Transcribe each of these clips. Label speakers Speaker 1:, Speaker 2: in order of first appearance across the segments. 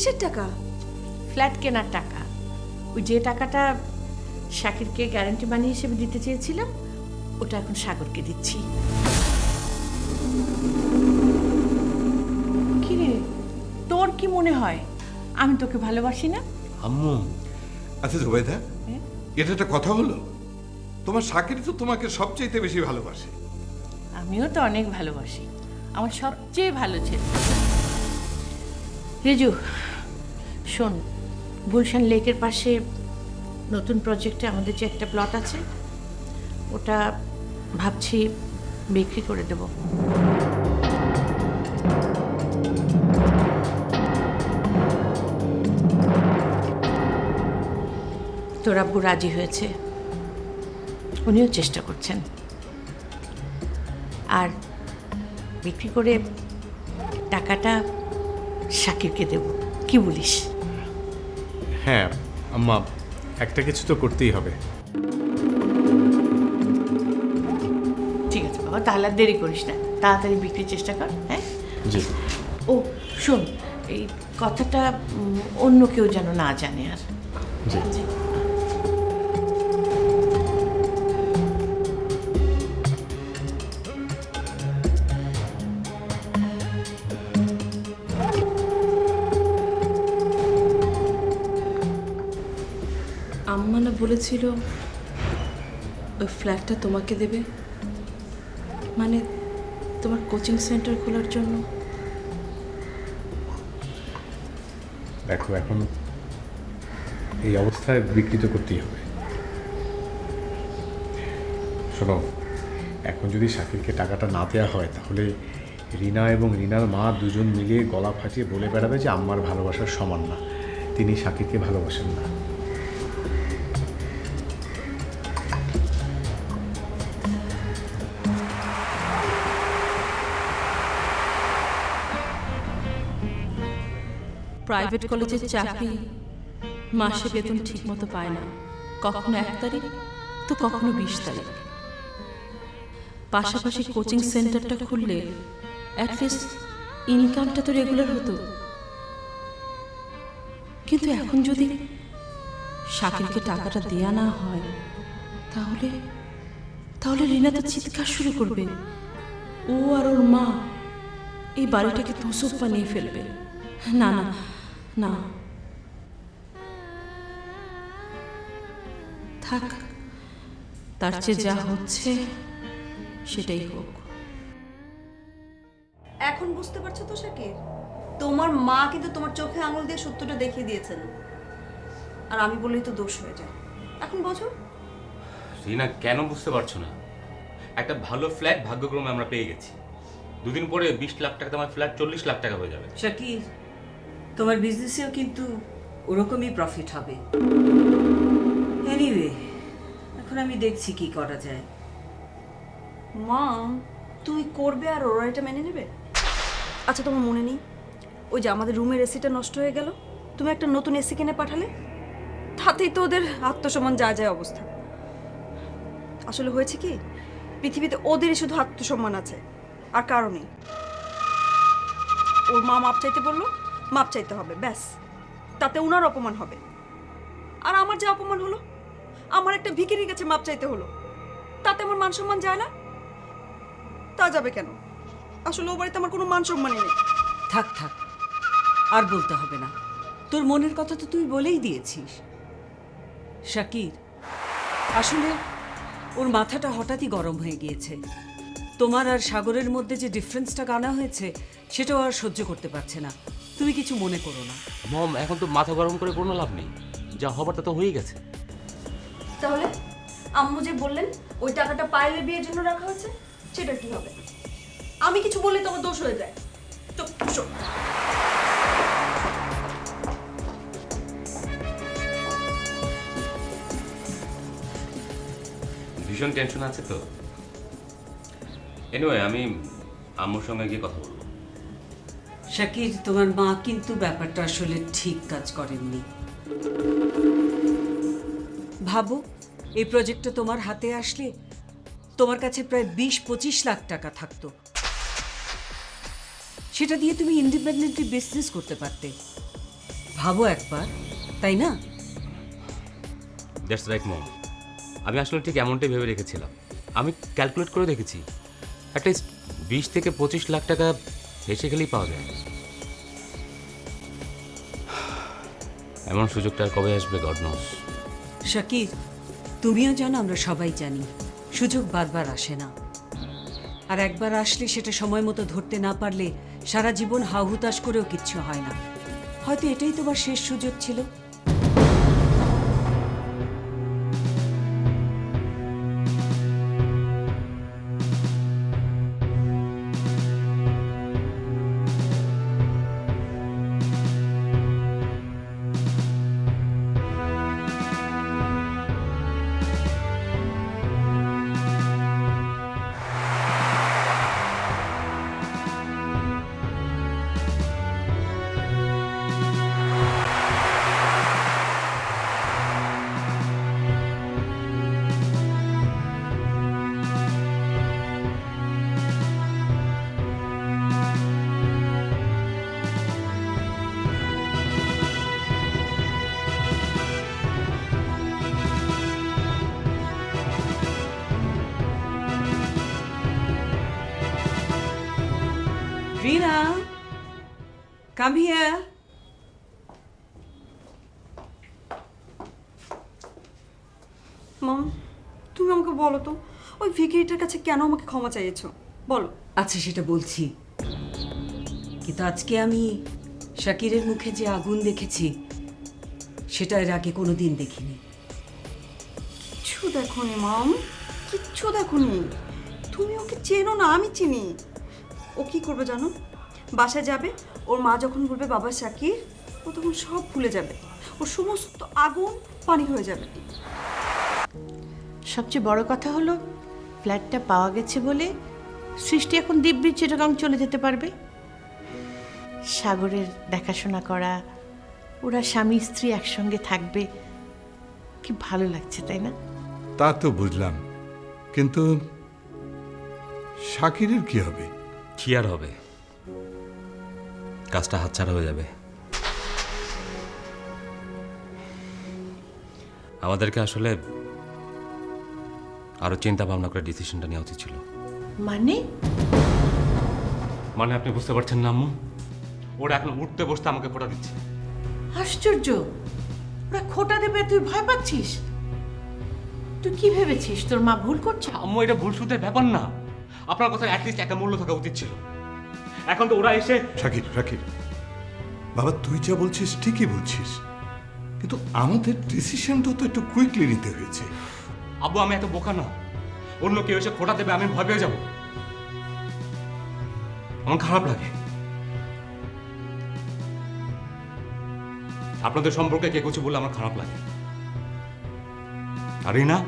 Speaker 1: কিসের টাকা?
Speaker 2: ফ্ল্যাট কেনার টাকা। ওই যে টাকাটা শাকিরকে গ্যারান্টি মানি হিসেবে দিতে চেয়েছিলাম ওটা এখন সাগরকে দিচ্ছি। কিরে তোর কি মনে হয়? আমি তোকে ভালোবাসি না?
Speaker 3: আম্মু
Speaker 4: আচ্ছা জুবাইদা
Speaker 2: হ্যাঁ?
Speaker 4: এটা একটা কথা হলো। তোমার শাকির তো তোমাকে সবচাইতে বেশি ভালোবাসে।
Speaker 2: আমিও তো অনেক ভালোবাসি। আমার সবচেয়ে ভালো ছেলে। রেজু, শোন, গুলশান লেকের পাশে নতুন প্রজেক্টে আমাদের যে একটা প্লট আছে, ওটা ভাবছি বিক্রি করে দেব। তোর আব্বু রাজি হয়েছে। উনিও চেষ্টা করছেন। আর বিক্রি করে টাকাটা শাকিরকে দেব। কি বলিস?
Speaker 3: হ্যাঁ আম্মা একটা কিছু তো করতেই হবে।
Speaker 2: ঠিক আছে বাবা তাহলে আর দেরি করিস না। তাড়াতাড়ি বিক্রির চেষ্টা কর হ্যাঁ?
Speaker 3: জি।
Speaker 2: ও শোন এই কথাটা অন্য কেউ যেন না জানে আর।
Speaker 3: জি।
Speaker 1: বলেছিল, ওই ফ্ল্যাটটা তোমাকে দেবে। মানে তোমার কোচিং সেন্টার খোলার জন্য।
Speaker 3: দেখো, এখন এই অবস্থায় বিক্রি তো করতেই হবে। শোনো, এখন যদি শাকিরকে টাকাটা না দেওয়া হয়, তাহলে রিনা এবং রিনার মা দুজন মিলে গলা ফাটিয়ে বলে বেড়াবে যে আম্মার ভালোবাসার সমান না। তিনি শাকিরকে ভালোবাসেন না।
Speaker 5: প্রাইভেট কলেজের চাকরি মাসে বেতন ঠিক মতো পায় না। কখনো এক তারিখ, তো কখনো বিশ তারিখ। পাশাপাশি কোচিং সেন্টারটা খুললে অ্যাটলিস্ট ইনকামটা তো রেগুলার হতো। কিন্তু এখন যদি শাকিলকে টাকাটা দেয়া না হয়, তাহলে তাহলে রিনা তো চিৎকার শুরু করবে। ও আর ওর মা এই বাড়িটাকে ধূসক বানিয়ে ফেলবে। না না না। থাক তার চেয়ে যা হচ্ছে সেটাই হোক।
Speaker 6: এখন বুঝতে পারছ তো শাকির? তোমার মা কিন্তু তোমার চোখে আঙুল দিয়ে সত্যটা দেখিয়ে দিয়েছেন। আর আমি বললেই তো দোষ হয়ে যায়। এখন বোঝো।
Speaker 7: রিনা কেন বুঝতে পারছ না? একটা ভালো ফ্ল্যাট ভাগ্যক্রমে আমরা পেয়ে গেছি। দুদিন পরে বিশ লাখ টাকা আমার ফ্ল্যাট চল্লিশ লাখ টাকা হয়ে যাবে।
Speaker 8: শাকির তোমার বিজনেসেও কিন্তু ওরকমই প্রফিট হবে। এনিওয়ে এখন আমি দেখছি কি করা যায়।
Speaker 6: মা, তুমি করবে আর ওরা এটা মেনে নেবে? আচ্ছা তোমার মনে নেই? ওই যে আমাদের রুমের এসিটা নষ্ট হয়ে গেল, তুমি একটা নতুন এসি কিনে পাঠালে? তাতেই তো ওদের আত্মসম্মান, যা যায় অবস্থা। আসলে হয়েছে কি, পৃথিবীতে ওদেরই শুধু আত্মসম্মান আছে, আর কারণে ওর মা মাপ চাইতে বলল মাপ চাইতে হবে, ব্যাস। তাতে উনার অপমান হবে। আর আমার যে অপমান হলো, আমার একটা ভিকিরির কাছে মাপ চাইতে হলো। তাতে আমার মান সম্মান যায় না? তা যাবে কেন? আসলে ও বাড়িতে আমার কোনো মান সম্মানই নেই।
Speaker 8: থাক থাক, আর বলতে হবে না। তোর মনের কথা তো তুই বলেই দিয়েছিস। শাকির, আসলে ওর মাথাটা হঠাৎই গরম হয়ে গিয়েছে। তোমার আর সাগরের মধ্যে যে ডিফারেন্সটা গানা হয়েছে, সেটাও আর সহ্য করতে পারছে না। তুমি কিছু মনে করো না।
Speaker 7: মম এখন তো মাথা গরম করে কোনো লাভ নেই। যা হবার তা তো হয়ে গেছে।
Speaker 6: তাহলে আম্মু যে বললেন ওই টাকাটা পায়েলের বিয়ের জন্য রাখা হয়েছে সেটা কি হবে? আমি কিছু বললে তোমার দোষ হয়ে যায়। তো শোন।
Speaker 7: ভীষণ টেনশন আছে তো? এনিওয়ে আমি আম্মুর সঙ্গে গিয়ে কথা বলব।
Speaker 8: শাকির তোমার মা কিন্তু ব্যাপারটা আসলে ঠিক কাজ করেননি। ভাবো, এই প্রজেক্টটা তোমার হাতে আসলে তোমার কাছে প্রায় বিশ, পঁচিশ লাখ টাকা থাকতো। সেটা দিয়ে তুমি ইন্ডিপেন্ডেন্টলি বিজনেস করতে পারতে। ভাবো একবার, তাই না?
Speaker 7: দ্যাটস রাইট মম আমি আসলে ঠিক এমনটাই ভেবে রেখেছিলাম। আমি ক্যালকুলেট করে দেখেছি অ্যাটলিস্ট বিশ থেকে পঁচিশ লাখ টাকা হেসে গেলেই পাওয়া যায়। এমন সুযোগটা আর কবে আসবে গড নোস
Speaker 8: শাকির তুমিও জানো আমরা সবাই জানি, সুযোগ বারবার আসে না। আর একবার আসলে সেটা সময় মতো ধরতে না পারলে সারা জীবন হাহুতাশ করেও কিচ্ছু হয় না। হয়তো এটাই তোমার শেষ সুযোগ ছিল। কাম হিয়ার
Speaker 6: মম তুমি আমাকে বলো তো ওই ভিকিরিটার কাছে কেন আমাকে ক্ষমা চাইছো? বলো।
Speaker 8: আচ্ছা সেটা বলছি। কিন্তু আজকে আমি শাকিরের মুখে যে আগুন দেখেছি সেটা এর আগে কোনো দিন দেখিনি।
Speaker 6: কিচ্ছু দেখোনি মাম কিচ্ছু দেখোনি। তুমি ওকে চেনো না আমি চিনি। ও কি করবে জানো? বাসায় যাবে ওর মা যখন বলবে বাবা শাকির ও তখন সব ভুলে যাবে। ওর সমস্ত আগুন পানি হয়ে যাবে।
Speaker 2: সবচেয়ে বড় কথা হলো ফ্ল্যাটটা পাওয়া গেছে বলে সৃষ্টি এখন দিব্যি চিটাগাং চলে যেতে পারবে। সাগরের দেখাশোনা করা ওরা স্বামী স্ত্রী একসঙ্গে থাকবে কি ভালো লাগছে তাই না?
Speaker 4: তা তো বুঝলাম কিন্তু শাকিরের কি হবে?
Speaker 7: কি আর হবে? কাজটা হাতছাড়া হয়ে যাবে। আমাদেরকে আসলে আরও চিন্তা ভাবনা করে ডিসিশনটা নেওয়া উচিত ছিল।
Speaker 2: মানে?
Speaker 7: মানে আপনি বুঝতে পারছেন না আম্মু? ওরা এখন উঠতে বসতে আমাকে ফোটা দিচ্ছে।
Speaker 2: আশ্চর্য! ওরা খোটা দেবে তুই ভয় পাচ্ছিস? তুই কি ভেবেছিস? তোর মা ভুল করছে?
Speaker 7: আম্মু এটা ভুল সুদের ব্যাপার না। আপনার কথা অ্যাটলিস্ট একটা মূল্য থাকা উচিত ছিল। এখন তো ওরা এসে
Speaker 4: শাকির শাকির। বাবা তুই যা বলছিস ঠিকই বলছিস। কিন্তু আমাদের ডিসিশনটা তো একটু কুইকলি নিতে হয়েছে।
Speaker 7: আব্বু আমি এত বোকা না অন্য কেউ এসে খোটা দেবে আমি ভয় পেয়ে যাব। আমার খারাপ লাগে। আপনাদের সম্পর্কে কে কিছু বললে আমার খারাপ লাগে। আর না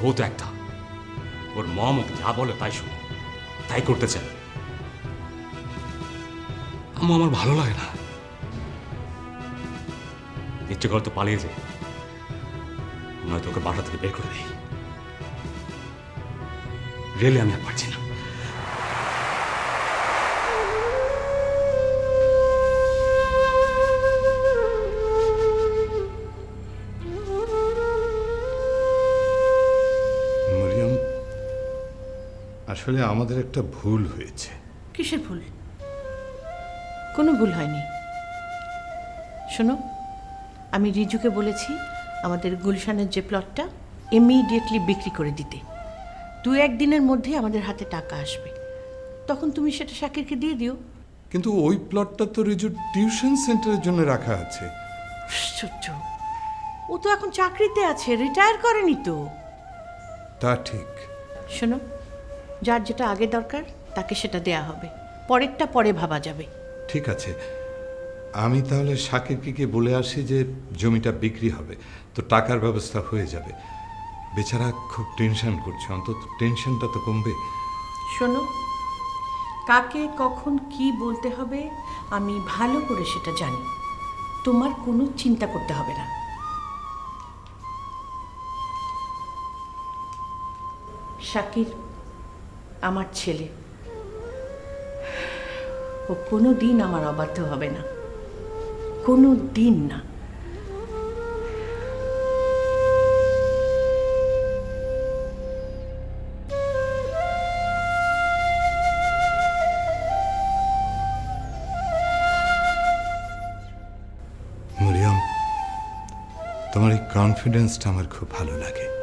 Speaker 7: ও তো একটা। ওর মম যা বলে তাই শুনে। তাই করতে চায়। আম্মু আমার ভালো লাগে না। ইচ্ছে করে তো পালিয়ে যায় নয়তো ওকে বাসা থেকে বের করে দেই। রেলে আমি আর পারছি না।
Speaker 4: আসলে আমাদের একটা ভুল হয়েছে।
Speaker 2: কিসের ভুল? কোনো ভুল হয়নি। শোনো আমি রিজুকে বলেছি আমাদের গুলশানের যে প্লটটা ইমিডিয়েটলি বিক্রি করে দিতে। দু একদিনের মধ্যেই আমাদের হাতে টাকা আসবে। তখন তুমি সেটা শাকিরকে দিয়ে দিও।
Speaker 4: কিন্তু ওই প্লটটা তো রিজুর টিউশন সেন্টারের জন্য রাখা আছে।
Speaker 2: আশ্চর্য। ও তো এখন চাকরিতে আছে রিটায়ার করেনি তো।
Speaker 4: তা ঠিক।
Speaker 2: শোনো যার যেটা আগে দরকার তাকে সেটা দেয়া হবে। পরেরটা পরে ভাবা যাবে।
Speaker 4: ঠিক আছে। আমি তাহলে শাকিরকে গিয়ে বলে আসি যে জমিটা বিক্রি হবে, তো টাকার ব্যবস্থা হয়ে যাবে। বেচারা খুব টেনশন করছে, অন্তত টেনশনটা তো কমবে।
Speaker 2: শোনো, কাকে কখন কি বলতে হবে আমি ভালো করে সেটা জানি। তোমার কোনো চিন্তা করতে হবে না। শাকির আমার ছেলে। ও কোনো দিন আমার অবাধ্য হবে না। কোনো দিন না।
Speaker 4: তোমার এই কনফিডেন্সটা আমার খুব ভালো লাগে।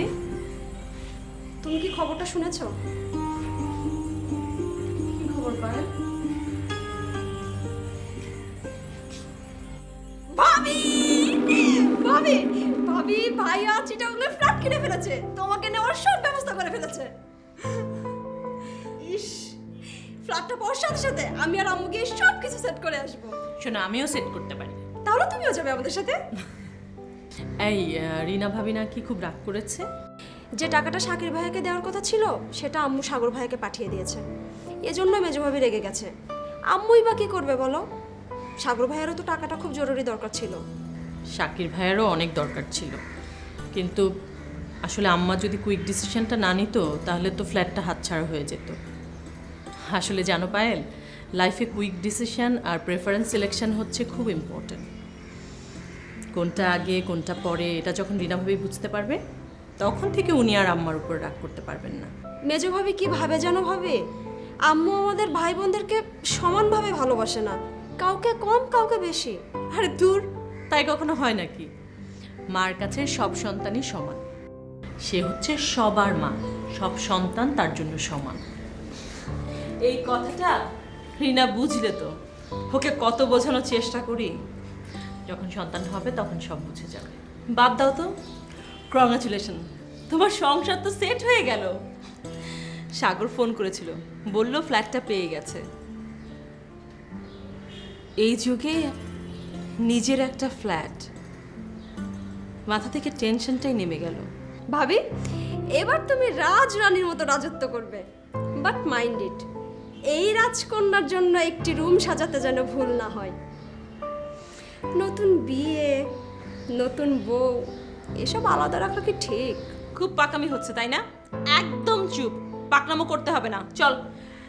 Speaker 9: ভাবি। তুমি কি খবরটা শুনেছো? কি খবর পায় ভাবি! ভাবি! ভাবি ভাইয়া চিটাগঙ্গে ফ্ল্যাট কিনে ফেলেছে। তোমাকে নেওয়ার সব ব্যবস্থা করে ফেলেছে। ইস ফ্ল্যাটটা পাওয়ার সাথে সাথে আমি আর সব কিছু সেট করে আসব।
Speaker 5: শোনো আমিও সেট করতে পারি।
Speaker 9: তাহলে তুমিও যাবে আমাদের সাথে?
Speaker 5: এই রিনা ভাবি নাকি খুব রাগ করেছে।
Speaker 9: যে টাকাটা শাকির ভাইয়াকে দেওয়ার কথা ছিল সেটা আম্মু সাগর ভাইয়াকে পাঠিয়ে দিয়েছে। এজন্য মেজভাবি রেগে গেছে। আম্মুই বা কি করবে বলো? সাগর ভাইয়ারও তো টাকাটা খুব জরুরি দরকার ছিল।
Speaker 5: শাকির ভাইয়েরও অনেক দরকার ছিল। কিন্তু আসলে আম্মা যদি কুইক ডিসিশনটা না নিত তাহলে তো ফ্ল্যাটটা হাতছাড়া হয়ে যেত। আসলে জানো পায়েল লাইফে কুইক ডিসিশন আর প্রেফারেন্স সিলেকশন হচ্ছে খুব ইম্পর্ট্যান্ট কোনটা আগে কোনটা পরে এটা যখন রিনা ভাবি বুঝতে পারবে তখন থেকে উনি আর আম্মার উপর রাগ করতে পারবেন না।
Speaker 9: মেজভাবি কি ভাবে জানো ভাবে? আম্মু আমাদের ভাই বোনদেরকে সমানভাবে ভালোবাসে না কাউকে কম কাউকে বেশি।
Speaker 5: আরে দূর তাই কখনো হয় নাকি? মার কাছে সব সন্তানই সমান। সে হচ্ছে সবার মা সব সন্তান তার জন্য সমান। এই কথাটা রিনা বুঝলে তো ওকে কত বোঝানোর চেষ্টা করি? যখন সন্তান হবে, তখন সব বুঝে যাবে। বাদ দাও তো। কংগ্রাচুলেশন তোমার সংসার তো সেট হয়ে গেল। সাগর ফোন করেছিল। বলল ফ্ল্যাটটা পেয়ে গেছে। এই যুগে নিজের একটা ফ্ল্যাট মাথা থেকে টেনশনটাই নেমে গেল।
Speaker 9: ভাবি, এবার তুমি রাজ রানীর মতো রাজত্ব করবে। বাট মাইন্ড ইট এই রাজকন্যার জন্য একটি রুম সাজাতে যেন ভুল না হয়। নতুন বিয়ে, নতুন বউ, এসব আলাদা রাখা কি ঠিক?
Speaker 5: খুব পাকামি হচ্ছে, তাই না? একদম চুপ। পাকনামো করতে হবে না। চল।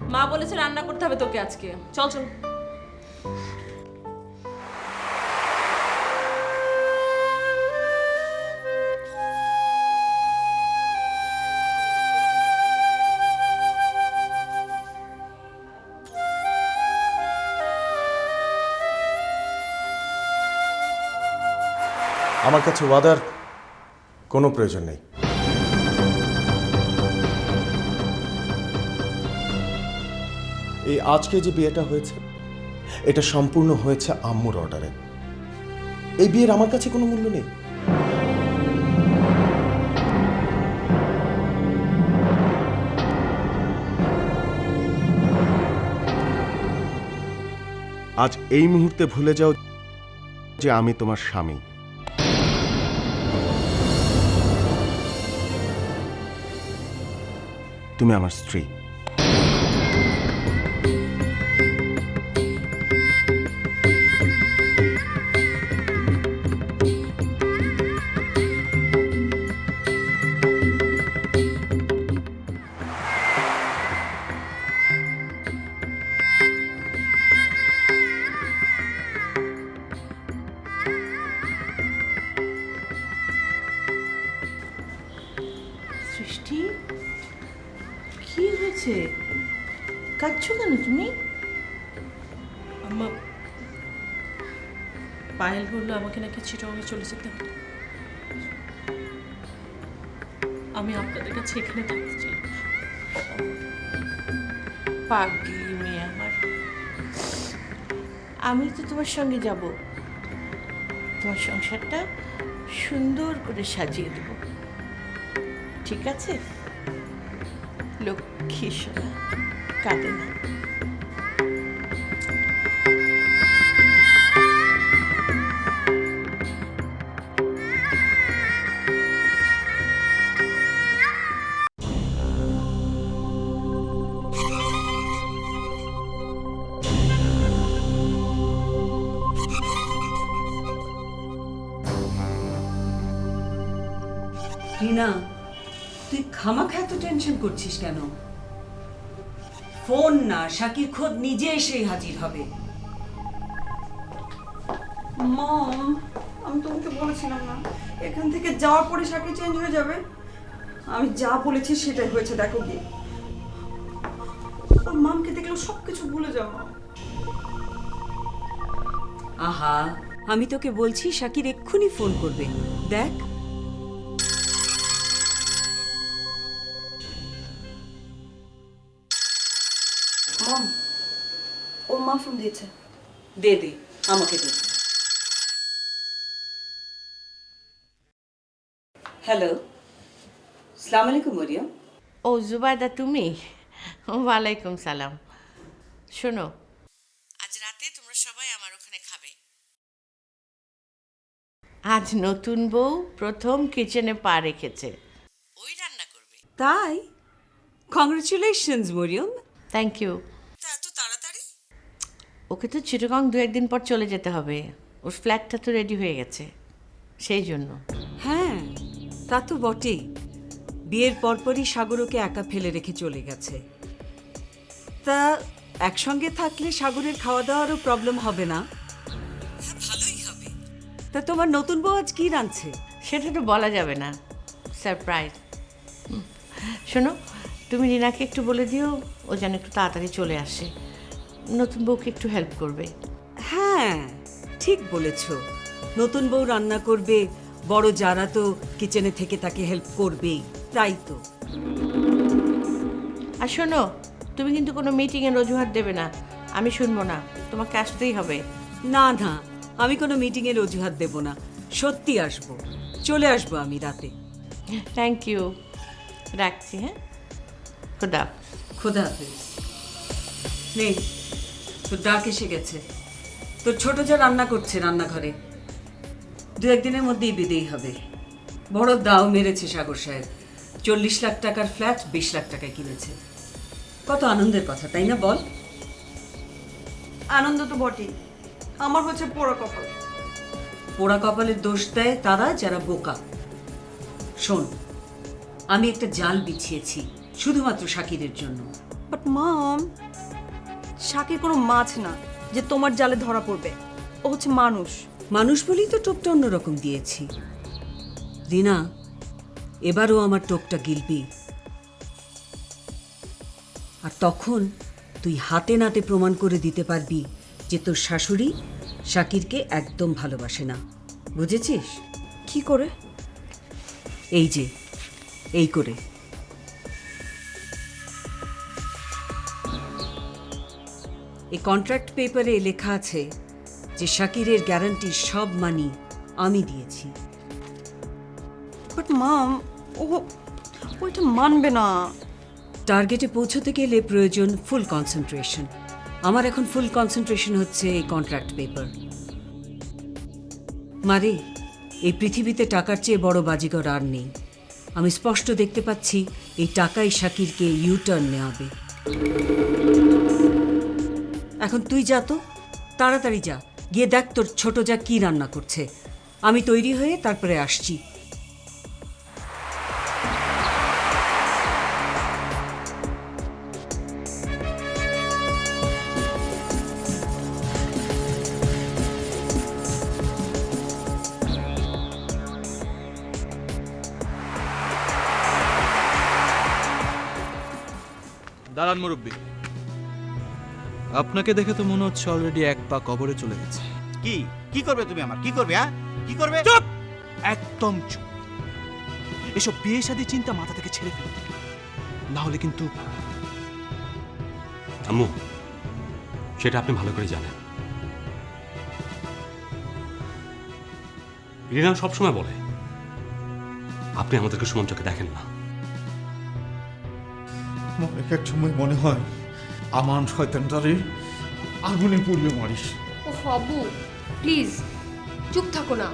Speaker 5: মা বলেছে রান্না করতে হবে তোকে আজকে। চল চল।
Speaker 10: কাছে ওয়াদার কোনো প্রয়োজন নেই। এই আজকে যে বিয়েটা হয়েছে, এটা সম্পূর্ণ হয়েছে আম্মুর অর্ডারে। এই বিয়ের আমার কাছে কোনো মূল্য নেই। আজ এই মুহূর্তে ভুলে যাও যে আমি তোমার স্বামী। তুমি আমার স্ত্রী।
Speaker 5: আমাকে নাকি চিটংয়ে চলে যেতে হবে। আমি আপনাদের কাছে এখানে থাকতে চাই।
Speaker 2: মেয়ে আমার। আমি তো তোমার সঙ্গে যাব। তোমার সংসারটা সুন্দর করে সাজিয়ে দেব। ঠিক আছে? লক্ষ্মী সোনা, কাঁদে না।
Speaker 8: রিনা, তুই খামাখা এত টেনশন করছিস কেন? ফোন না, শাকির খোদ নিজে এসেই হাজির হবে।
Speaker 6: মম আমি তোমাকে বলেছিলাম না। এখান থেকে যাওয়ার পরে চেঞ্জ হয়ে যাবে। আমি যা বলেছি সেটাই হয়েছে, দেখো গিয়ে ওর মামকে দেখলেও সব কিছু ভুলে যাও।
Speaker 8: আহা, আমি তোকে বলছি, শাকির এক্ষুনি ফোন করবে। দেখ।
Speaker 6: মম ওর মা ফোন দিয়েছে।
Speaker 8: দে দে আমাকে দে। হ্যালো সালাম আলাইকুম মরিয়ম
Speaker 2: ও জুবাইদা তুমি? ওয়ালাইকুম সালাম। শোনো। আজ রাতে তোমরা সবাই আমার ওখানে খাবে। আজ নতুন বউ প্রথম কিচেনে পা রেখেছে। ওই রান্না করবে।
Speaker 8: তাই? Congratulations Maryam.
Speaker 2: Thank you okay তো চিটগং দু একদিন পর চলে যেতে হবে। ওর ফ্ল্যাটটা তো রেডি হয়ে গেছে সেই জন্য।
Speaker 8: হ্যাঁ তা তো বটেই। বিয়ের পরপরই সাগরকে একা ফেলে রেখে চলে গেছে। তা একসঙ্গে থাকলে সাগরের খাওয়া দাওয়ারও প্রবলেম হবে না? ভালোই হবে। তা তোমার নতুন বউ আজ কি রাঁধছে?
Speaker 2: সেটা তো বলা যাবে না। সারপ্রাইজ শোনো তুমি রিনাকে একটু বলে দিও ও যেন একটু তাড়াতাড়ি চলে আসে। নতুন বউকে একটু হেল্প করবে।
Speaker 8: হ্যাঁ ঠিক বলেছ। নতুন বউ রান্না করবে বড় যারা তো কিচেনে থেকে তাকে হেল্প করবেই তাই তো।
Speaker 2: আর শোনো তুমি কিন্তু কোনো মিটিংয়ের অজুহাত দেবে না। আমি শুনব না তোমাকে আসতেই হবে।
Speaker 8: না না আমি কোনো মিটিংয়ের অজুহাত দেব না। সত্যি আসব। চলে আসব আমি রাতে।
Speaker 2: থ্যাংক ইউ রাখছি হ্যাঁ? খুদা
Speaker 8: খোদা হাফেজ। নে তোর ডাক এসে গেছে। তোর ছোট যা রান্না করছে রান্নাঘরে দু একদিনের মধ্যেই বিদেই হবে। বড় দাও মেরেছে সাগর সাহেব। চল্লিশ লাখ টাকার ফ্ল্যাট বিশ লাখ টাকায় কিনেছে। কত আনন্দের কথা তাই না বল?
Speaker 6: আনন্দ তো বটেই। আমার হচ্ছে পোড়া কপাল।
Speaker 8: পোড়া কপালের দোষ দেয় তারা যারা বোকা। শোন আমি একটা জাল বিছিয়েছি শুধুমাত্র শাকিরের জন্য।
Speaker 6: বাট মাম শাকির কোনো মাছ না যে তোমার জালে ধরা পড়বে। ও হচ্ছে মানুষ।
Speaker 8: মানুষ বলেই তো টোপটা অন্যরকম দিয়েছি। রিনা এবারও আমার টোপটা গিলবি। আর তখন তুই হাতে নাতে প্রমাণ করে দিতে পারবি যে তোর শাশুড়ি শাকিরকে একদম ভালোবাসে না। বুঝেছিস?
Speaker 6: কি করে?
Speaker 8: এই যে এই করে। এই কন্ট্রাক্ট পেপারে লেখা আছে যে শাকিরের গ্যারান্টির সব মানি আমি দিয়েছি।
Speaker 6: বাট মাম ও ওইটা মানবে না।
Speaker 8: টার্গেটে পৌঁছতে গেলে প্রয়োজন ফুল কনসেন্ট্রেশন আমার এখন ফুল কনসেন্ট্রেশন হচ্ছে এই কন্ট্রাক্ট পেপার মারে এই পৃথিবীতে টাকার চেয়ে বড় বাজিগর আর নেই। আমি স্পষ্ট দেখতে পাচ্ছি এই টাকাই শাকিরকে ইউটার্ন নেওয়াবে। এখন তুই যা তো, তাড়াতাড়ি যা। গিয়ে দেখ তোর ছোট যা কি রান্না করছে। আমি তৈরি হয়ে তারপরে আসছি।
Speaker 11: দাঁড়ান মুরব্বী আপনাকে দেখে তো মনে হচ্ছে অলরেডি এক পা কবরে চলে গেছে।
Speaker 12: কি? কি করবে তুমি আমার? কি করবে হ্যাঁ? কি করবে?
Speaker 11: চুপ! একদম চুপ। এসব বিয়ে শাদী চিন্তা মাথা থেকে ছেড়ে ফেলুন না হলে কিন্তু
Speaker 7: আম্মু সেটা আপনি ভালো করে জানেন। রিনা সবসময় বলে আপনি আমাদেরকে সুমন চোখে দেখেন না।
Speaker 10: অনেক এক সময় মনে হয় আমান শয়তানটারে আগুনে পুড়িয়ে মারিস।
Speaker 9: ও হবু প্লিজ চুপ থাকো না।